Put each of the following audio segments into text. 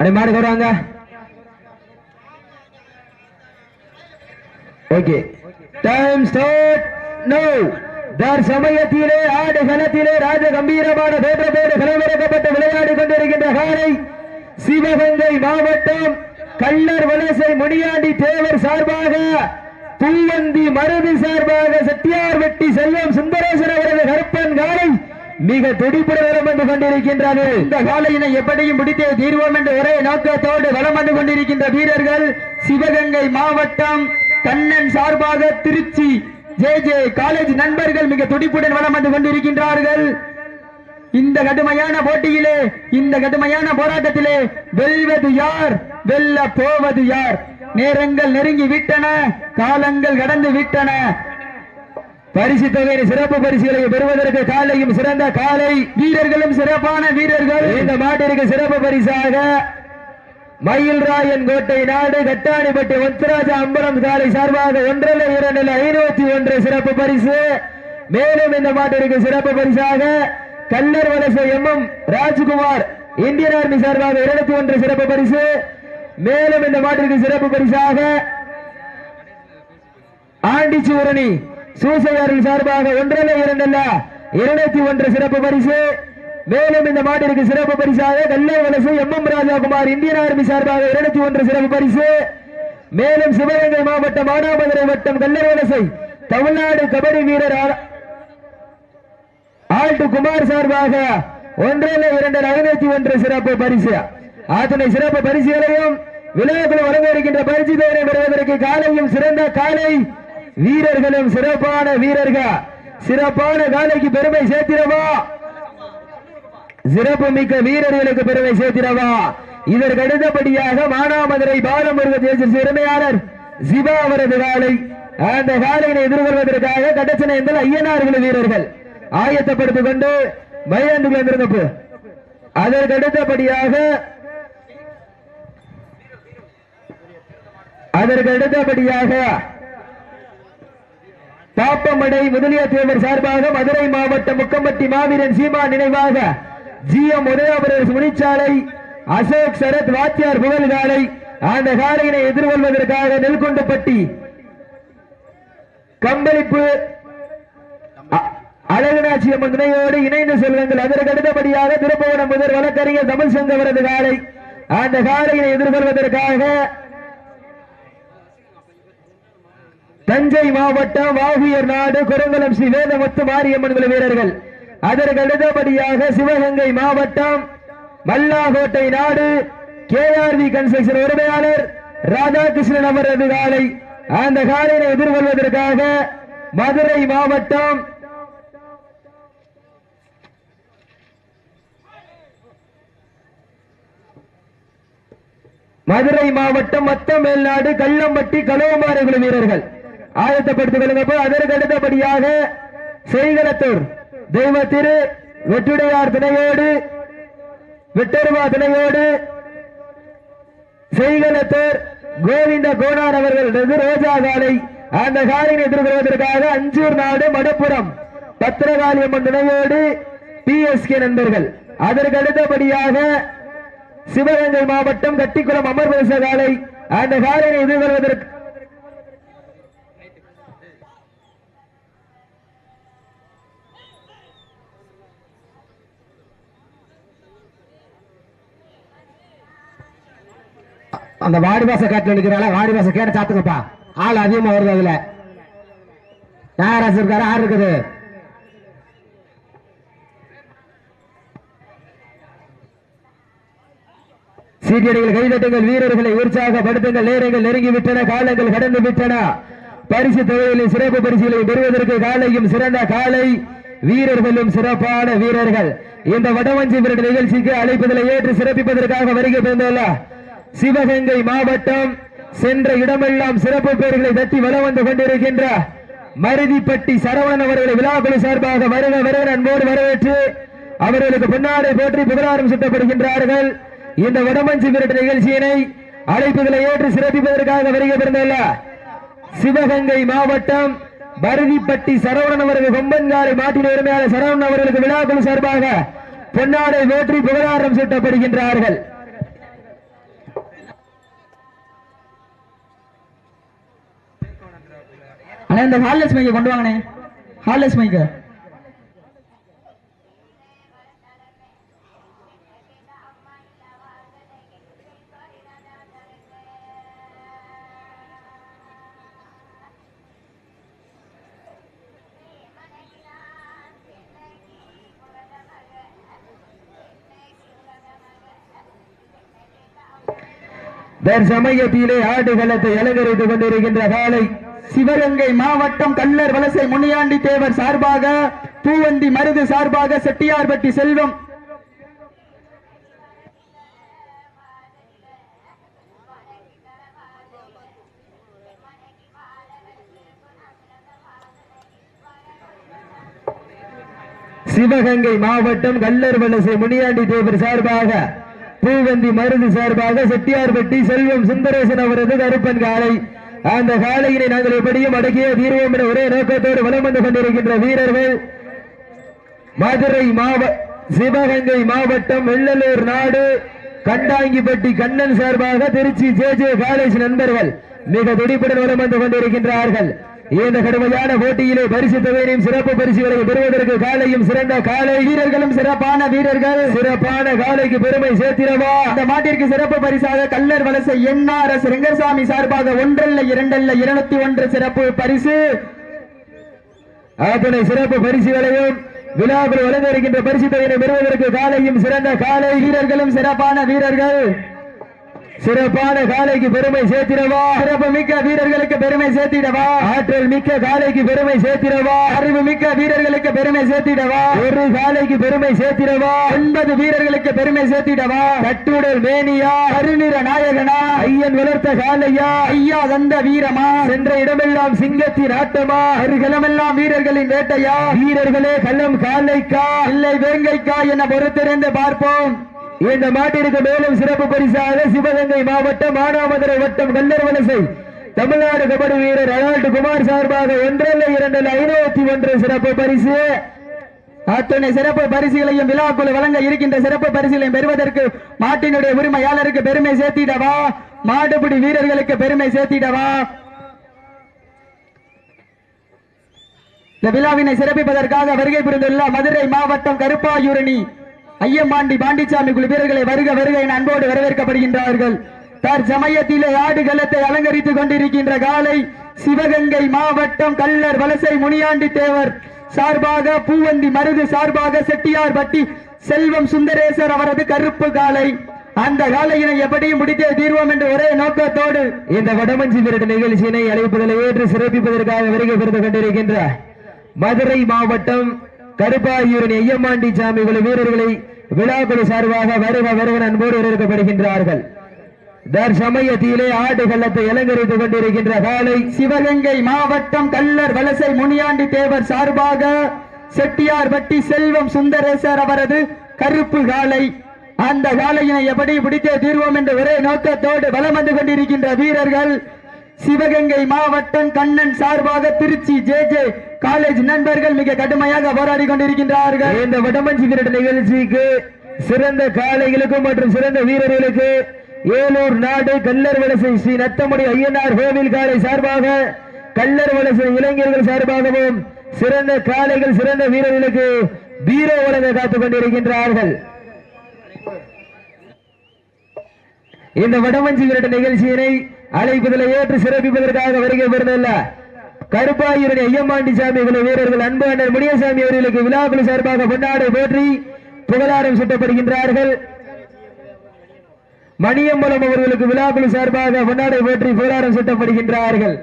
அப்படி மாடு வருவாங்க ஓகே டைம் ஸ்டார்ட் நோ தர் சமயத்திலே ஆடு களத்திலே ராஜ கம்பீரமான தோற்றத்தோடு களமிறக்கப்பட்டு விளையாடி கொண்டிருக்கின்ற காலை சிவகங்கை மாவட்டம் கள்ளர் வலசை முனியாண்டி தேவர் சார்பாக பூவந்தி மருது சார்பாக செட்டியார் வெட்டி செல்வம் சுந்தரேசன் அவரது கருப்பன் காலை மிக துடிப்புடன் வலம் வந்து கொண்டிருக்கின்றார்கள். இந்த காலையினை எப்படியும் பிடித்தே தீர்வோம் என்ற ஒரே நோக்கத்தோடு வளம் வந்து கொண்டிருக்கின்ற வீரர்கள் சிவகங்கை மாவட்டம் கண்ணன் சார்பாக திருச்சி. ஜே ஜே காலேஜ் நண்பர்கள் மிக துடிப்புடன் வளம் வந்து கொண்டிருக்கின்றார்கள். இந்த கடுமையான போட்டியிலே இந்த கடுமையான போராட்டத்திலே வெல்வது யார்? வெல்ல போவது யார்? நேரங்கள் நெருங்கி விட்டன காலங்கள் கடந்து விட்டன. பரிசு தொகையின் சிறப்பு பரிசுகளை பெறுவதற்கு காலையும் சிறந்த காலை வீரர்களும் சிறப்பான வீரர்கள். இந்த மாட்டிற்கு சிறப்பு பரிசாக மயில்ராயன் கோட்டை நாடு கட்டாணிப்பட்டி ஒத்ராஜா அம்பலம் காலை சார்பாக ஒன்றரை இரண்டில் ஐநூத்தி ஒன்று சிறப்பு பரிசு. மேலும் இந்த மாட்டிற்கு சிறப்பு பரிசாக Kallar Valasai M M Rajkumar Indian army சார்பாக இருநூத்தி ஒன்று சிறப்பு பரிசு. மேலும் இந்த மாட்டிற்கு சிறப்பு பரிசாக ஆண்டிச்சூரணி சூசையாரின் சார்பாக ஒன்றல்ல இரண்டல்ல. இருநூத்தி ஒன்று சிறப்பு பரிசு. மேலும் இந்த மாட்டிற்கு சிறப்பு பரிசாக Kallai Valasu M M Rajakumar Indian army சார்பாக இருநூத்தி ஒன்று சிறப்பு பரிசு. மேலும் சிவகங்கை மாவட்டம் மானாமதுரை வட்டம் கல்லர் வலசை தமிழ்நாடு கபடி வீரர் ஆல்டு குமார் சார்பாக ஒன்றல்ல இரண்டு ஐநூத்தி ஒன்று சிறப்பு பரிசு. அத்தனை சிறப்பு பரிசுகளையும் விழாக்குழு வழங்க இருக்கின்ற பரிசு தொகையை பெறுவதற்கு காலையும் சிறந்த காலை வீரர்களும் சிறப்பான வீரர்கள். சிறப்பான காலைக்கு பெருமை சேர்த்திடவா? சிறப்பு மிக்க வீரர்களுக்கு பெருமை சேர்த்திடவா? இதற்கு அடுத்தபடியாக மானாமதுரை பாலமுருக தேசிய சிறுமையாளர் சிவா அவரது காலை அந்த காலையினை எதிர்கொள்வதற்காக கடச்சனை என்பது ஐயனார்கள் வீரர்கள் ஆயத்தப்படுத்திக் கொண்டு மயிலாண்டுகள் வந்திருந்தப்பு அதற்கு அடுத்தபடியாக அதற்கு அடுத்தபடியாக பாப்பமடை முதலிய தேவர் சார்பாக மதுரை மாவட்டம் முக்கம்பட்டி மாவீரன் சீமா நினைவாக ஜி எம் உதயாபுரம் முனிச்சாலை அசோக் சரத் வாத்தியார் புகழ்காலை அந்த காலையினை எதிர்கொள்வதற்காக நெல்கொண்டப்பட்டி கம்பளிப்பு அ- அழகனாட்சி அம்மன் துணையோடு இணைந்து செல்வங்கள் அதற்கு அடுத்தபடியாக திருப்பவனம் முதல் வழக்கறிஞர் தமிழ் சங்கவரது காலை அந்த காலையினை எதிர்கொள்வதற்காக தஞ்சை மாவட்டம் வாகுயர் நாடு குரங்குளம் ஸ்ரீ வேதமுத்து மாரியம்மன் குழு வீரர்கள். அதற்கு அடுத்தபடியாக சிவகங்கை மாவட்டம் மல்லாகோட்டை நாடு கேஆர்வி கன்ஸ்ட்ரக்ஷன் உரிமையாளர் ராதாகிருஷ்ணன் அவரது காலை அந்த காலையை எதிர்கொள்வதற்காக மதுரை மாவட்டம் மதுரை மாவட்டம் மத்தமேல்நாடு கள்ளம்பட்டி கலவமாறு வீரர்கள். ஆயத்தப்படுத்திக் கொள்ளுங்க அதற்கு அடுத்தபடியாக செய்கலத்தூர் தெய்வ திரு வெற்றிடையார் துணையோடு விட்டருவா துணையோடு செய்கலத்தூர் கோவிந்த கோனார் அவர்கள் ரோஜா காலை அந்த காலையில் எதிர்கொள்வதற்காக அஞ்சூர் நாடு மடப்புறம் பத்திரகாளியம்மன் துணையோடு கே நண்பர்கள். அதற்கு அடுத்தபடியாக சிவகங்கை மாவட்டம் கட்டிக்குளம் அமர்வரச காலை அந்த காலையை எதிர்கொள்வதற்கு அந்த வாடி பாச காட்டில் நிற்கிறால வாடி பாச கேட்ட சாத்துக்கப்பா ஆள் அதிகமா வருது அதுல. நாகராசு இருக்காரு? ஆறு இருக்குது? சீட்டியடிகள் கைதட்டுங்கள் வீரர்களை உற்சாகப்படுத்துங்கள் நேரங்கள் நெருங்கி விட்டன காலங்கள் கடந்து விட்டன. பரிசு தொகையிலும் சிறப்பு பரிசுகளை பெறுவதற்கு காலையும் சிறந்த காலை. வீரர்களும் சிறப்பான வீரர்கள். இந்த வடவஞ்சி விரட்டு நிகழ்ச்சிக்கு அழைப்பதில் ஏற்று சிறப்பிப்பதற்காக வருகை பிறந்துள்ள சிவகங்கை மாவட்டம் சென்ற இடமெல்லாம் சிறப்பு பேர்களை தட்டி வள வந்து கொண்டிருக்கின்ற மருதிப்பட்டி சரவணன் அவர்களை விழாக்குழு சார்பாக வருக வருக அன்போடு வரவேற்று அவர்களுக்கு பின்னாடி போற்றி புகழாரம் சுட்டப்படுகின்றார்கள். இந்த வடமஞ்சி விரட்டு நிகழ்ச்சியினை அழைப்புகளை ஏற்று சிறப்பிப்பதற்காக வருகை பிறந்துள்ள சிவகங்கை மாவட்டம் பருதிப்பட்டி சரவணன் அவர்கள் கொம்பன்காரை மாட்டின் உரிமையாளர் சரவணன் அவர்களுக்கு விழாக்குழு சார்பாக பொன்னாடை போற்றி புகழாரம் சுட்டப்படுகின்றார்கள். அண்ணா இந்த ஹார்லெஸ் மைக்கை கொண்டு வாங்கண்ணே ஹார்லெஸ் மைக்கு தற்சமயத்திலே ஆடுகளத்தை அலங்கரித்துக் கொண்டிருக்கின்ற காலை சிவகங்கை மாவட்டம் கல்லர் வலசை முனியாண்டி தேவர் சார்பாக பூவந்தி மருது சார்பாக செட்டியார்பட்டி செல்வம். சிவகங்கை மாவட்டம் கல்லர் வலசை முனியாண்டி தேவர் சார்பாக பூவந்தி மருது சார்பாக செட்டியார்பட்டி செல்வம் சுந்தரேசன் அவரது கருப்பன் காலை. அந்த காலையினை நாங்கள் எப்படியும் அடக்கிய தீர்வோம் என ஒரே நோக்கத்தோடு வலம் வந்து கொண்டிருக்கின்ற வீரர்கள். மதுரை மாவ சிவகங்கை மாவட்டம் வெள்ளலூர் நாடு கண்டாங்கிப்பட்டி கண்ணன் சார்பாக திருச்சி ஜே ஜே காலேஜ் நண்பர்கள் மிக துடிப்புடன் வலம் வந்து கொண்டிருக்கின்றார்கள். இந்த கடுமையான போட்டியிலே பரிசு தொகையினையும் சிறப்பு பரிசுகளை பெறுவதற்கு காலையும் சிறந்த காலை வீரர்களும் சிறப்பான வீரர்கள். சிறப்பான காலைக்கு பெருமை சேர்த்திடவா? இந்த மாட்டிற்கு சிறப்பு பரிசாக கல்லர் வலசை என்ஆர்எஸ் ரெங்கசாமி சார்பாக ஒன்றல்ல இரண்டல்ல இருநூத்தி ஒன்று சிறப்பு பரிசு. அத்தனை சிறப்பு பரிசுகளையும் விழாவில் வழங்க இருக்கின்ற பரிசு தொகையினை பெறுவதற்கு காலையும் சிறந்த காலை வீரர்களும் சிறப்பான வீரர்கள். சிறப்பான காலைக்கு பெருமை சேர்த்திடவா. சிறப்பு மிக்க வீரர்களுக்கு பெருமை சேர்த்திடவா. ஆற்றல் மிக்க காலைக்கு பெருமை சேர்த்திடவா. அறிவு மிக்க வீரர்களுக்கு பெருமை சேர்த்திடவா. ஒரு காலைக்கு பெருமை சேர்த்திடவா. ஒன்பது வீரர்களுக்கு பெருமை சேர்த்திடவா. கட்டுடல் மேனியா. கருநிற நாயகனா. ஐயன் வளர்த்த காலையா ஐயா தந்த வீரமா. சென்ற இடமெல்லாம் சிங்கத்தின் ஆட்டமா. அருகலமெல்லாம் வீரர்களின் வேட்டையா. வீரர்களே கள்ளம் காலைக்கா இல்லை வேங்கைக்கா என பொறுத்திருந்து பார்ப்போம். இந்த மாட்டிற்கு மேலும் சிறப்பு பரிசாக சிவகங்கை மாவட்டம் மானாமதுரை வட்டம் கல்லர் வலசை. தமிழ்நாடு கபடி வீரர் அனால்டு குமார் சார்பாக ஒன்றல்ல இரண்டல்ல ஐநூத்தி ஒன்று சிறப்பு பரிசு. அத்தனை சிறப்பு பரிசுகளையும் விழாக்குழு வழங்க இருக்கின்ற சிறப்பு பரிசுகளையும் பெறுவதற்கு மாட்டினுடைய உரிமையாளருக்கு பெருமை சேர்த்திடவா மாடுபிடி வீரர்களுக்கு பெருமை சேர்த்திடவா இந்த விழாவினை சிறப்பிப்பதற்காக வருகை புரிந்துள்ள மதுரை மாவட்டம் கருப்பாயூரணி. ஐயம்பாண்டி பாண்டிச்சாமி குழு வீரர்களை வருக வருக என அன்போடு வரவேற்கப்படுகின்றார்கள். தற்சமயத்திலே ஆடுகளத்தை அலங்கரித்துக் கொண்டிருக்கின்ற காலை சிவகங்கை மாவட்டம் கல்லர் வலசை முனியாண்டி தேவர் சார்பாக பூவந்தி மருது சார்பாக செட்டியார் பட்டி செல்வம் சுந்தரேசர் அவரது கருப்பு காலை. அந்த காலையினை எப்படியும் முடித்தே தீர்வோம் என்ற ஒரே நோக்கத்தோடு இந்த வடமஞ்சி விரட்டு நிகழ்ச்சியினை அழைப்பதில் ஏற்று சிறப்பிப்பதற்காக வருகை பெறுந்து கொண்டிருக்கின்ற மதுரை மாவட்டம் கருப்பாயூரின் ஐயம்மாண்டி சாமி குழு வீரர்களை விழாக்குழு சார்பாக வருக வருக அன்போடு வரவேற்கப்படுகின்றார்கள். தற்சமயத்திலே ஆடு கள்ளத்தை இலங்கரித்துக் கொண்டிருக்கின்ற காலை சிவகங்கை மாவட்டம் கல்லர் வலசை முனியாண்டி தேவர் சார்பாக செட்டியார்பட்டி செல்வம் சுந்தரேசர் அவரது கருப்பு காலை. அந்த காலையினை எப்படி பிடித்தே தீர்வோம் என்ற ஒரே நோக்கத்தோடு வலம் வந்து கொண்டிருக்கின்ற வீரர்கள். சிவகங்கை மாவட்டம் கண்ணன் சார்பாக திருச்சி ஜே ஜே காலேஜ் நண்பர்கள் மிக கடுமையாக போராடி கொண்டிருக்கின்றார்கள். இந்த வடமஞ்சி விரட்டு நிகழ்ச்சிக்கு சிறந்த காளைகளுக்கு மற்றும் சிறந்த வீரர்களுக்கு ஏலூர் நாடு கல்லர் வலசை ஸ்ரீ நத்தமுடி ஐயனார் கோவில் காலை சார்பாக கல்லர் வலசை இளைஞர்கள் சார்பாகவும் சிறந்த காளைகள் சிறந்த வீரர்களுக்கு பீரோ வழங்க காத்துக் கொண்டிருக்கின்றார்கள். இந்த வடமஞ்சி விரட்டு நிகழ்ச்சியினை அழைப்பதில் ஏற்று சிறப்பிப்பதற்காக வருகை பெறுதல்ல கருப்பாயூரணி ஐயம்மாண்டி சாமி வீரர்கள் அன்பு அண்ணன் முனியசாமி அவர்களுக்கு விழாக்குழு சார்பாக பொன்னாடை போற்றி புகழாரம் சுட்டப்படுகின்றார்கள். மணியம்பலம் அவர்களுக்கு விழாக்குழு சார்பாக பொன்னாடை போற்றி புகழாரம் சுட்டப்படுகின்றார்கள்.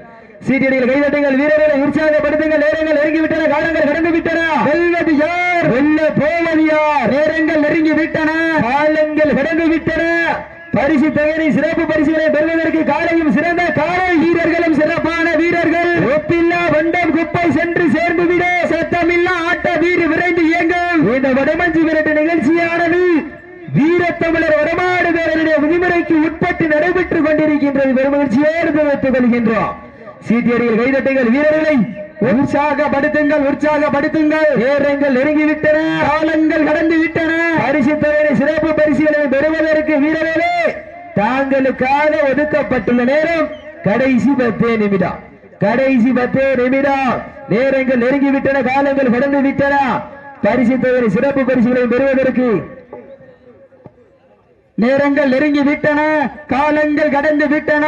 சீட்டியடிகள் கைதட்டுங்கள் வீரர்களை உற்சாகப்படுத்துங்கள் நேரங்கள் நெருங்கி விட்டன காலங்கள் கடந்து விட்டன வெல்வது யார்? வெல்ல போவது யார் நேரங்கள் நெருங்கி விட்டன காலங்கள் கடந்து விட்டன பரிசு தொகையை சிறப்பு பரிசுகளை பெறுவதற்கு காலையும் சிறந்த காலை வீரர்களும் சிறப்பான வீரர்கள். ஒப்பில்லா வண்டம் குப்பை சென்று சேர்ந்து விட சத்தமில்லா ஆட்ட வீடு விரைந்து இயங்கும் இந்த வடமஞ்சி விரட்டு நிகழ்ச்சியானது வீரத்தமிழர் வடமாடு வீரருடைய விதிமுறைக்கு உட்பட்டு நடைபெற்றுக் கொண்டிருக்கின்றது. பெருமகிழ்ச்சியோடு தெரிவித்துக் கொள்கின்றோம். சீட்டியடிகள் கைதட்டுங்கள் வீரர்களை. உற்சாகப்படுத்துங்கள் உற்சாகப்படுத்துங்கள். நேரங்கள் நெருங்கிவிட்டன. காலங்கள் கடந்து விட்டன பரிசு தொகையை சிறப்பு பரிசுகளை பெறுவதற்கு வீரர்களே தாங்களுக்காக ஒதுக்கப்பட்டுள்ள நேரம் கடைசி பத்தே நிமிடம். கடைசி பத்து நிமிடம். நேரங்கள் நெருங்கி விட்டன காலங்கள் கடந்து விட்டன பரிசு தொகை சிறப்பு பரிசுகளை பெறுவதற்கு நேரங்கள் நெருங்கி விட்டன காலங்கள் கடந்து விட்டன.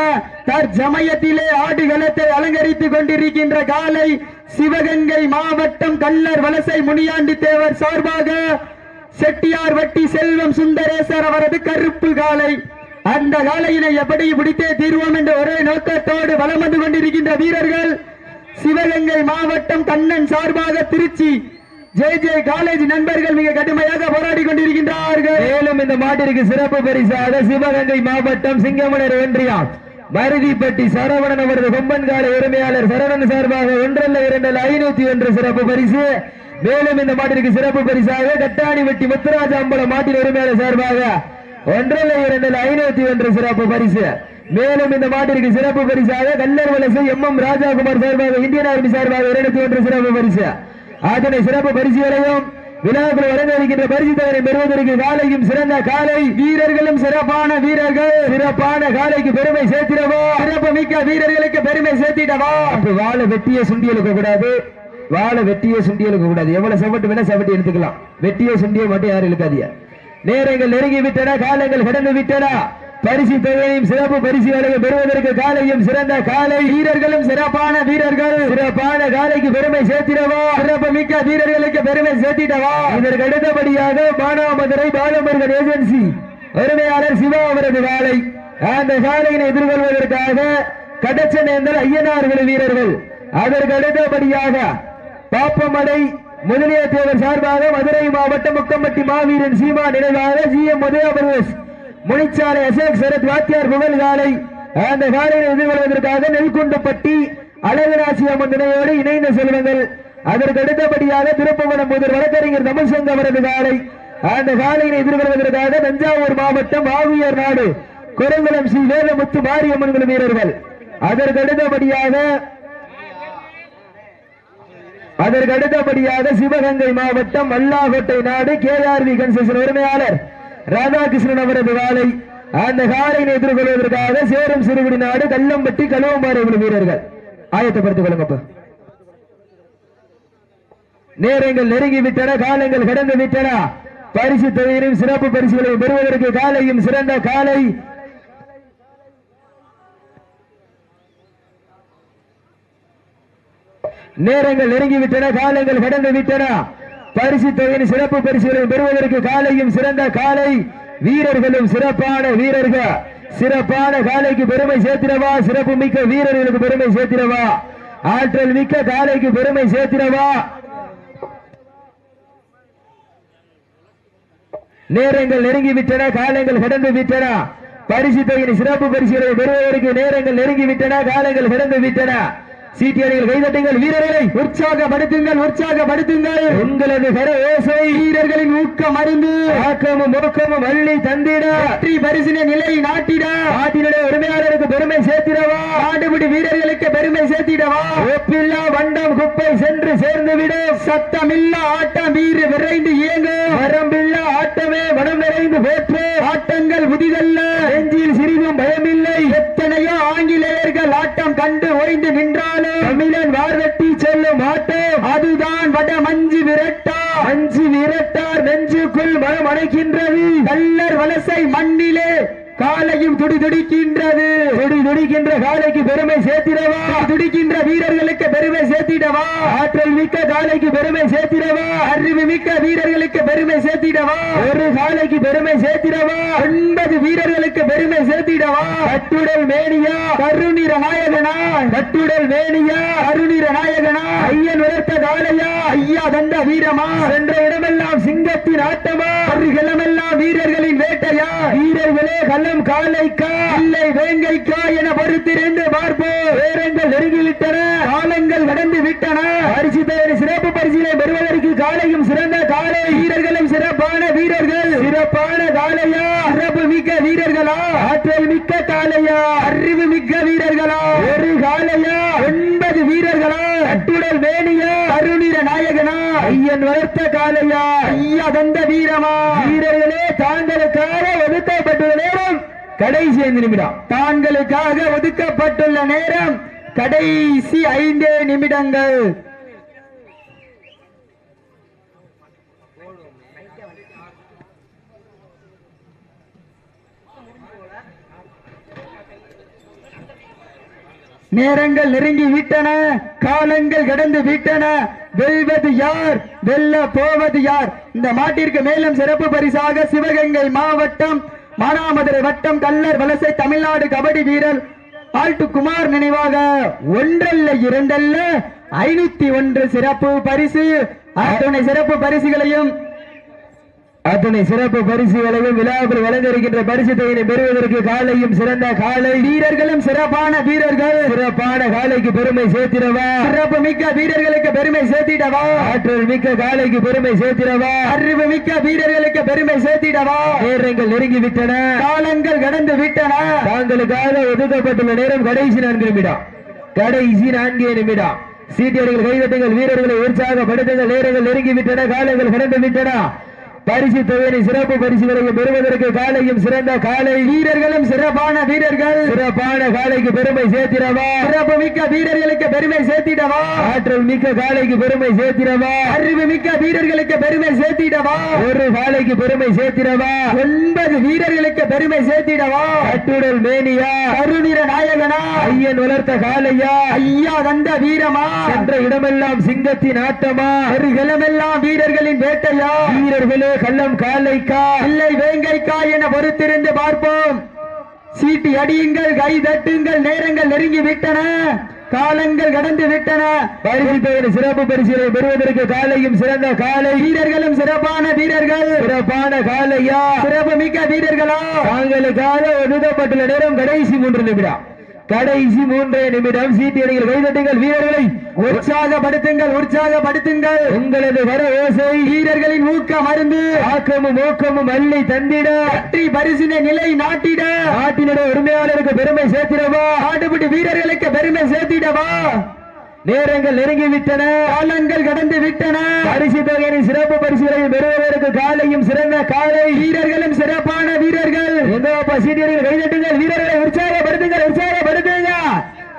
தற்சமயத்திலே ஆடுகளத்தை அலங்கரித்துக் கொண்டிருக்கின்ற காலை சிவகங்கை மாவட்டம் கல்லர் வலசை முனியாண்டி தேவர் சார்பாக செட்டியார் வட்டி செல்வம் சுந்தரேசர் அவரது கருப்பு காலை. அந்த காலையினை எப்படி பிடித்தே தீர்வோம் என்ற ஒரே நோக்கத்தோடு வளம் வந்து கொண்டிருக்கின்ற வீரர்கள் சிவகங்கை மாவட்டம் கண்ணன் சார்பாக திருச்சி ஜெய் ஜெய் காலேஜ் நண்பர்கள் மிக கடுமையாக போராடி கொண்டிருக்கின்றார்கள். மேலும் இந்த மாட்டிற்கு சிறப்பு பரிசாக சிவகங்கை மாவட்டம் சிங்கமணர் ஒன்றியம். மருதிப்பட்டி சரவணன் அவரது கொம்பன்கால உரிமையாளர் சரவணன் சார்பாக ஒன்றல்ல இரண்டல்ல ஐநூத்தி ஒன்று சிறப்பு பரிசு. மேலும் இந்த மாட்டிற்கு சிறப்பு பரிசாக கட்டாணிவட்டி முத்துராஜ அம்பலம் மாட்டின் உரிமையாளர் சார்பாக ஒன்றல்ல இரண்டல்ல ஐநூத்தி ஒன்று சிறப்பு பரிசு. மேலும் இந்த மாட்டிற்கு சிறப்பு பரிசாக கல்லர் வலசு எம் எம் ராஜாகுமார் சார்பாக இந்தியன் ஆர்மி சார்பாக இருநூத்தி ஒன்று சிறப்பு பரிசு. அதனை சிறப்பு பரிசுகளையும் விழாக்கள் வழங்க பரிசு தகனை பெறுவதற்கு காலையும் சிறந்த காலை. வீரர்களும் சிறப்பான வீரர்கள். சிறப்பான காலைக்கு பெருமை சேர்த்திடவோ? சிறப்பு மிக்க வீரர்களுக்கு பெருமை சேர்த்திடவா? வாழ வெட்டிய சுண்டியழுக்க கூடாது. வாழ வெட்டிய சுண்டி இழுக்க கூடாது. எவ்வளவு செவட்டு வேணா செவட்டி எடுத்துக்கலாம். வெட்டிய சுண்டிய மட்டும் யாரும் இழுக்காதீங்க. நேரங்கள் நெருங்கி விட்டன காலங்கள் கடந்து விட்டன. பரிசு தொகையும் சிறப்பு பரிசுகளை பெறுவதற்கு காலையும் சிறந்த காலை. வீரர்களும் சிறப்பான வீரர்கள். சிறப்பான காலைக்கு பெருமை சேர்த்திடவோ? சிறப்பு மிக்க வீரர்களுக்கு பெருமை சேர்த்திடவா? இதற்கு அடுத்தபடியாக மானாமதுரை பாலமுருகன் ஏஜென்சி வறுமையாளர் சிவா அவரது காலை அந்த காலையினை எதிர்கொள்வதற்காக கடச்சனேந்தல் ஐயனார்கள் வீரர்கள். அதற்கு அடுத்தபடியாக பாப்பமடை முதலிய தேவர் சார்பாக மதுரை மாவட்டம் முக்கம்பட்டி மாவீரன் சீமா நினைவாக ஜி எம் உதயபிரதேஷ் முனிச்சாலை அசோக் சரத் வாத்தியார் புகழ் காலை அந்த காலையை எதிர்கொள்வதற்காக நெல்குண்டப்பட்டி அழகராசி அம்மன் நினைவோடு இணைந்த செல்வங்கள். அதற்கு அடுத்தபடியாக திருப்பவனம் முதல் வழக்கறிஞர் தமிழ்சங்க அவரது காலை. அந்த காலையை எதிர்கொள்வதற்காக தஞ்சாவூர் மாவட்டம் ஆவியர் நாடு குரங்குளம் ஸ்ரீ வேதமுத்து மாரியம்மன் குழு வீரர்கள். அதற்கு அடுத்தபடியாக அதற்கு அடுத்தபடியாக சிவகங்கை மாவட்டம் மல்லாகோட்டை நாடு கேஆர்வி கன்செஷன் உரிமையாளர். ராதாகிருஷ்ணன் அவரது காலை அந்த காலையை எதிர்கொள்வதற்காக சேரும் சிறுகுடி நாடு கல்லம்பட்டி கழுவம்பாறை வீரர்கள். ஆயத்தப்படுத்திக் கொள்ளுங்கப்பா. நேரங்கள் நெருங்கி விட்டன காலங்கள் கடந்து விட்டன பரிசு தொகையிலும் சிறப்பு பரிசுகளை பெறுவதற்கு காலையும் சிறந்த காலை. நேரங்கள் நெருங்கி விட்டன காலங்கள் கடந்து விட்டன பரிசு தொகையின் சிறப்பு பரிசுகளை பெறுவதற்கு காலையும் சிறந்த காலை. வீரர்களும் சிறப்பான வீரர்கள். சிறப்பான காலைக்கு பெருமை சேர்த்திடவா? சிறப்பு மிக்க வீரர்களுக்கு பெருமை சேர்த்திடவா? ஆற்றல் மிக்க காலைக்கு பெருமை சேர்த்திடவா? நேரங்கள் நெருங்கி விட்டன காலங்கள் கடந்து விட்டன பரிசு தொகையின் சிறப்பு பரிசுகளை பெறுவதற்கு நேரங்கள் நெருங்கி விட்டன காலங்கள் கடந்து விட்டன சீட்டியடிகள் கைதட்டுங்கள் வீரர்களை உற்சாகப்படுத்துங்கள் உற்சாகப்படுத்துங்கள். உங்களது கர ஓசை வீரர்களின் ஊக்கம் அறிந்து ஆக்கமும் முழுக்கமும் அள்ளி தந்திட. வெற்றி பரிசின நிலை நாட்டிட. நாட்டினுடைய உரிமையாளருக்கு பெருமை சேர்த்திடவா. ஆடுபிடி வீரர்களுக்கு பெருமை சேர்த்திடவா. ஒப்பில்லா வண்டம் குப்பை சென்று சேர்ந்து விடும் சத்தமில்லா ஆட்டம் வீறு விரைந்து இயங்கு. வரம்பில்லா ஆட்டமே வனம் நிறைந்து போற்று. ஆட்டங்கள் புதிதல்ல. நெஞ்சில் சிறிதும் பயமில்லை. எத்தனையோ ஆங்கிலேயர்கள் ஆட்டம் கண்டு ஓய்ந்து நாளே தமிழன் வார்வெட்டி செல்லும் ஆட்டம் அதுதான் வட மஞ்சு விரட்டா. அஞ்சு விரட்டார் நெஞ்சுக்குள் மனம் அடைக்கின்றது கல்லர் வலசை மண்ணிலே காலையும் துடி துடிக்கின்றது துடி துடிக்கின்ற காலைக்கு பெருமை சேர்த்திடவா? துடிக்கின்ற வீரர்களுக்கு பெருமை சேர்த்திடவா? ஆற்றல் மிக்க காலைக்கு பெருமை சேர்த்திடவா? அறிவு மிக்க வீரர்களுக்கு பெருமை சேர்த்திடவா? ஒரு காலைக்கு பெருமை சேர்த்திடவா? ஒன்பது வீரர்களுக்கு பெருமை சேர்த்திடவா? கட்டுடல் மேனியா? கருணிர நாயகனா? கட்டுடல் மேனியா? கருணிர நாயகனா? ஐயன் வளர்த்த காலையா ஐயா தந்த வீரமா? சென்ற இடமெல்லாம் சிங்கத்தின் ஆட்டமா? அவர்களமெல்லாம் வீரர்களின் வேட்டையா? வீரர்களே கள்ளம் காலைக்கா? இல்லை வேங்கைக்கா என பொறுத்திருந்து பார்ப்போம். வேரங்கள் நெருங்கிவிட்டன. காலங்கள் கடந்து விட்டன. பரிசு பெயர் சிறப்பு பரிசிலை பெறுவதற்கு காலையும் சிறந்த காலை. வீரர்களும் சிறப்பான வீரர்கள். சிறப்பான காலையா? வீரர்களா? ஆற்றல் மிக்க காலையா அறிவு மிக்க வீரர்களா? ஒரு காலையா ஒன்பது வீரர்களா? கட்டுடல் மேனியா? கருணிர நாயகனா? ஐயன் வளர்த்த காலையா ஐயா தந்த வீரமா? வீரர்களே தாங்களுக்காக ஒதுக்கப்பட்டுள்ள நேரம் கடைசி ஐந்து நிமிடம். தாங்களுக்காக ஒதுக்கப்பட்டுள்ள நேரம் கடைசி ஐந்தே நிமிடங்கள். நேரங்கள் நெருங்கி விட்டன காலங்கள் கடந்து விட்டன. வெல்வது யார்? வெல்ல போவது யார்? இந்த மாட்டிற்கு மேலும் சிறப்பு பரிசாக சிவகங்கை மாவட்டம் மானாமதுரை வட்டம் கல்லர் வலசை தமிழ்நாடு கபடி வீரர் ஆல்ட்டு குமார் நினைவாக ஒன்றல்ல இரண்டல்ல ஐநூத்தி ஒன்று சிறப்பு பரிசு. அத்தனை சிறப்பு பரிசுகளையும் அத்தனை சிறப்பு பரிசுகளையும் விழாவில் வழங்கியிருக்கின்ற பரிசு தொகையினை பெறுவதற்கு காலையும் சிறந்த காலை. வீரர்களும் சிறப்பான வீரர்கள். சிறப்பான காலைக்கு பெருமை சேர்த்திடவா. சிறப்பு மிக்க வீரர்களுக்கு பெருமை சேர்த்திடவா. ஆற்றல் மிக்க காலைக்கு பெருமை சேர்த்திடவா. அறிவு மிக்க வீரர்களுக்கு பெருமை சேர்த்திடவா. நேரங்கள் நெருங்கி விட்டன காலங்கள் கடந்து விட்டன. தாங்களுக்காக ஒதுக்கப்பட்டுள்ள நேரம் கடைசி நான்கு நிமிடம். கடைசி நான்கு நிமிடம். சீட்டியர்கள் கைதட்டுங்கள் வீரர்களை உற்சாகப்படுத்துங்கள். நேரங்கள் நெருங்கி விட்டன காலங்கள் கடந்து விட்டன. பரிசு தொகையை சிறப்பு பரிசுகளையும் பெறுவதற்கு காலையும் சிறந்த காலை வீரர்களும் சிறப்பான வீரர்கள். சிறப்பான காலைக்கு பெருமை சேர்த்திடவா? சிறப்பு மிக்க வீரர்களுக்கு பெருமை சேர்த்திடவா? ஆற்றல் மிக்க காலைக்கு பெருமை சேர்த்திடவா? அறிவு மிக்க வீரர்களுக்கு பெருமை சேர்த்திடவா? ஒரு காலைக்கு பெருமை சேர்த்திடவா? ஒன்பது வீரர்களுக்கு பெருமை சேர்த்திடவா? கட்டுடல் மேனியா? கருநிற நாயகனா? ஐயன் வளர்த்த காலையா ஐயா தந்த வீரமா? சென்ற இடமெல்லாம் சிங்கத்தின் ஆட்டமா? அருகிலமெல்லாம் வீரர்களின் வேட்டையா? வீரர்களே கள்ளம் காலைக்கா. இல்லை வேங்கைக்கா என பொறுத்திருந்து பார்ப்போம். சீட்டி அடியுங்கள் கை தட்டுங்கள் நேரங்கள் நெருங்கி விட்டன காலங்கள் கடந்து விட்டன பரிசு தொகை சிறப்பு பரிசுகளை பெறுவதற்கு காலையும் சிறந்த காலை. வீரர்களும் சிறப்பான வீரர்கள். சிறப்பான காலையா? சிறப்பு மிக்க வீரர்களா? தாங்களுக்காக ஒதுக்கப்பட்டுள்ள நேரம் கடைசி மூன்று நிமிடம். கடைசி மூன்றே நிமிடம் சீட்டியடிகள் கைதட்டுங்கள் வீரர்களை. உற்சாகப்படுத்துங்கள் உற்சாகப்படுத்துங்கள். உங்களது வர ஓசை வீரர்களின் ஊக்க மருந்து ஆக்கமும் ஊக்கமும் அள்ளி தந்திட. வெற்றி பரிசினை நிலை நாட்டிட. நாட்டினுடைய உரிமையாளருக்கு பெருமை சேர்த்திடவா? ஆட்டுப்பட்டு வீரர்களுக்கு பெருமை சேர்த்திடவா? நேரங்கள் நெருங்கி விட்டன காலங்கள் கடந்து விட்டன பரிசு தொகையின் சிறப்பு பரிசுகளை பெறுவதற்கு காலையும் சிறந்த காலை. வீரர்களும் சிறப்பான வீரர்கள். எங்கப்பா சீனியர்கள் கைதட்டுங்கள் வீரர்களை உற்சாகப்படுத்துங்கள் உற்சாகப்படுத்துங்க.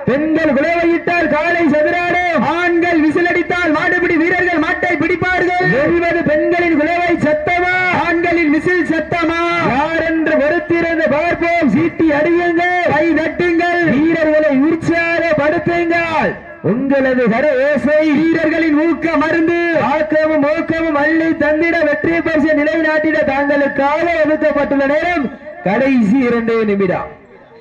பெண்கள் குலைவையிட்டால் காலை சதுராடும் ஆண்கள் விசிலடித்தால் மாடுபிடி வீரர்கள் மாட்டை பிடிப்பார்கள். வெல்வது பெண்களின் குலைவை சத்தமா? ஆண்களின் விசில் சத்தமா? யார் என்று பொறுத்திருந்து பார்ப்போம். சீட்டி அடியுங்கள் கை தட்டுங்கள் வீரர்களை உற்சாகப்படுத்துங்கள் உங்களது கரவேசை வீரர்களின் ஊக்க மருந்து ஆக்கமும் ஊக்கமும் அள்ளி தந்திட வெற்றி பரிசு நிலைநாட்டிட தாங்களுக்காக ஒதுக்கப்பட்டுள்ள நேரம் கடைசி இரண்டே நிமிடம்.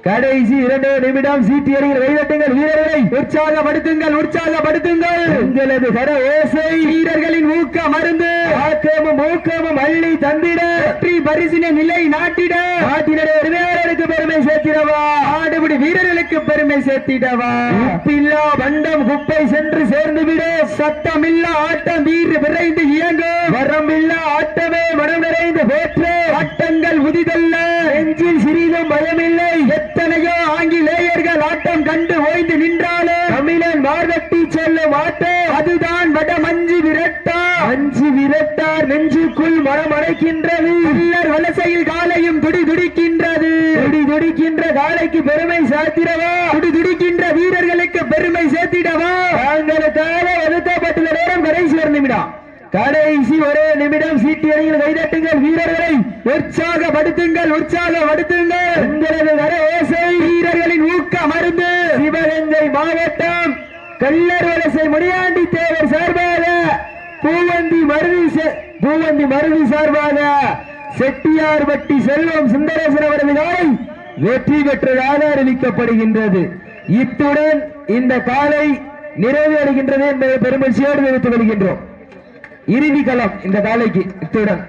கடைசி இரண்டே நிமிடம் சீட்டி அருகில் கைதட்டுங்கள் வீரர்களை. உற்சாகப்படுத்துங்கள் உற்சாகப்படுத்துங்கள். உங்களது கர ஓசை வீரர்களின் ஊக்க மருந்து ஆக்கமும் ஊக்கமும் அள்ளி தந்திட வெற்றி பரிசினை நிலை நாட்டிட நாட்டினுடைய உரிமையாளருக்கு பெருமை சேர்த்திடவா ஆடுபிடி வீரர்களுக்கு பெருமை சேர்த்திடவா? உப்பில்லா பண்டம் குப்பை சென்று சேர்ந்து விடு சத்தமில்லா ஆட்டம் வீர் விரைந்து இயங்கும் வரம்பில்லா ஆட்டமே மனம் நிறைந்து போற்று. ஆட்டங்கள் உதிதல்ல. நெஞ்சில் சிறிதும் பயமில்லை. எத்தனையோ ஆங்கிலேயர்கள் ஆட்டம் கண்டு ஓய்ந்து நின்றாலும் தமிழன் மார்கட்டி செல்லும் ஆட்டம் அதுதான் வட மஞ்சு விரட்டா. அஞ்சு விரட்டார் நெஞ்சுக்குள் மனம் அடைக்கின்றது வலசையில் காலையும் துடி துடிக்கின்றது. துடி துடிக்கின்ற காலைக்கு பெருமை சாத்திரவா துடி துடிக்கின்ற வீரர்களுக்கு பெருமை சேர்த்திடவா? தாங்களுக்காக ஒதுக்கப்பட்டுள்ள நேரம் கடைசி ஒரு நிமிடம். கடைசி ஒரே நிமிடம் சீட்டி அணியில் கைதட்டுங்கள் வீரர்களை. உற்சாகப்படுத்துங்கள் உற்சாகப்படுத்துங்கள் உங்களது வர ஓசை வீரர்களின் ஊக்க மருந்து. சிவகங்கை மாவட்டம் கல்லர் வலசை முனியாண்டி தேவர் சார்பாக பூவந்தி மருதி பூவந்தி மருதி சார்பாக செட்டியார்பட்டி செல்வம் சுந்தரேசன் அவரது காலை வெற்றி பெற்றதாக அறிவிக்கப்படுகின்றது. இத்துடன் இந்த காலை நிறைவு அடைகின்றது என்பதை பெருமகிழ்ச்சியோடு தெரிவித்துக் கொள்கின்றோம். இறுதி களம் இந்த காலைக்கு இத்துடன்.